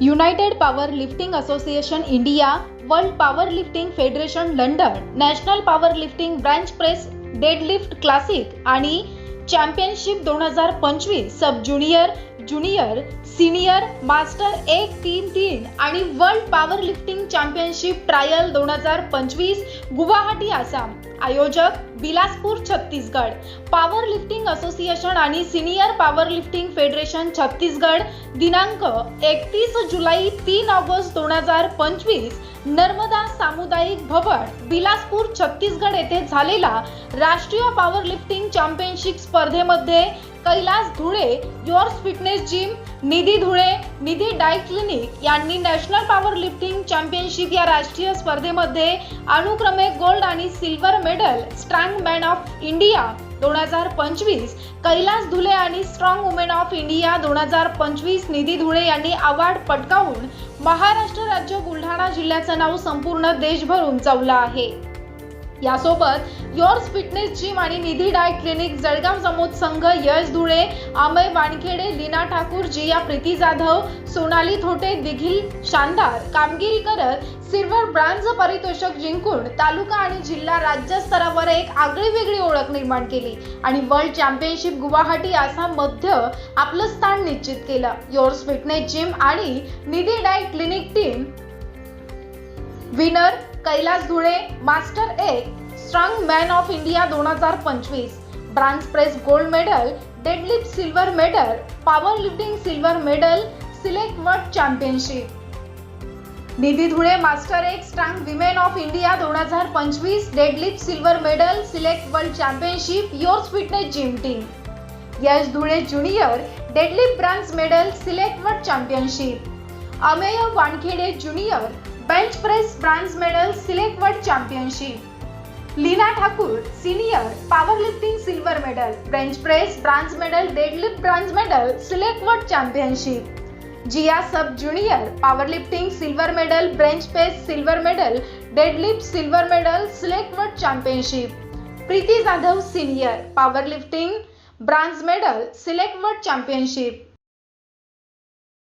United power lifting association India world power lifting federation London national power lifting bench press deadlift classic आणि championship दोन हजार पंचवीस sub junior junior senior master एक तीन तीन आणि world power lifting championship trial दोन हजार पंचवीस गुवाहाटी आसाम. आयोजक Bilaspur Chhattisgarh. Power lifting association आणि senior power lifting federation Chhattisgarh दिनांक एकतीस जुलै तीन ऑगस्ट दोन हजार पंचवीस नर्मदा सामुदायिक भवन बिलासपूर छत्तीसगड येथे झालेला राष्ट्रीय पॉवर लिफ्टिंग चॅम्पियनशिप स्पर्धेमध्ये Kailas Dhule yours fitness gym Nidhi Dhule Nidhi diet clinic यांनी नॅशनल पॉवर लिफ्टिंग चॅम्पियनशिप या राष्ट्रीय स्पर्धेमध्ये अनुक्रमे गोल्ड आणि silver medal strong man of India दोन हजार पंचवीस कैलास धुले आणि स्ट्रॉंग वुमेन ऑफ इंडिया दोन हजार पंचवीस निधी धुळे यांनी अवॉर्ड पटकावून महाराष्ट्र राज्य बुलढाणा जिल्ह्याचं नाव संपूर्ण देशभर उंचावलं आहे. यासोबत योर्स फिटनेस जिम आणि निधी डाएट क्लिनिक जळगाव जमोद संघ यश धुळे अमय वानखेडे लीना ठाकूर जिया प्रीती जाधव सोनाली थोटे दिघील शानदार कामगिरी करत सिल्वर ब्रांज पारितोषिक जिंकून तालुका आणि जिल्हा राज्य स्तरावर एक आगळी वेगळी ओळख निर्माण केली आणि वर्ल्ड चॅम्पियनशिप गुवाहाटी आसाम मध्य आपलं स्थान निश्चित केलं. योर्स फिटनेस जिम आणि Nidhi diet clinic team winner Kailas Dhule master एक स्ट्रॉंग मॅन ऑफ इंडिया दोन हजार पंचवीस bench press gold medal deadlift silver medal power lifting silver medal select world championship. Nidhi Dhule master एक strong women of India दोन हजार पंचवीस deadlift silver medal select world championship yours fitness gym team. Yash Dhule junior deadlift bench medal select world championship. Ameya Wankhede junior bench press bench medal select world championship. Leena Thakur senior power lifting silver medal bench press bench medal deadlift bench medal select world championship. Jiya sub junior power lifting silver medal bench press silver medal deadlift silver medal select world championship. Preeti Jadhav senior power lifting bench medal select world championship.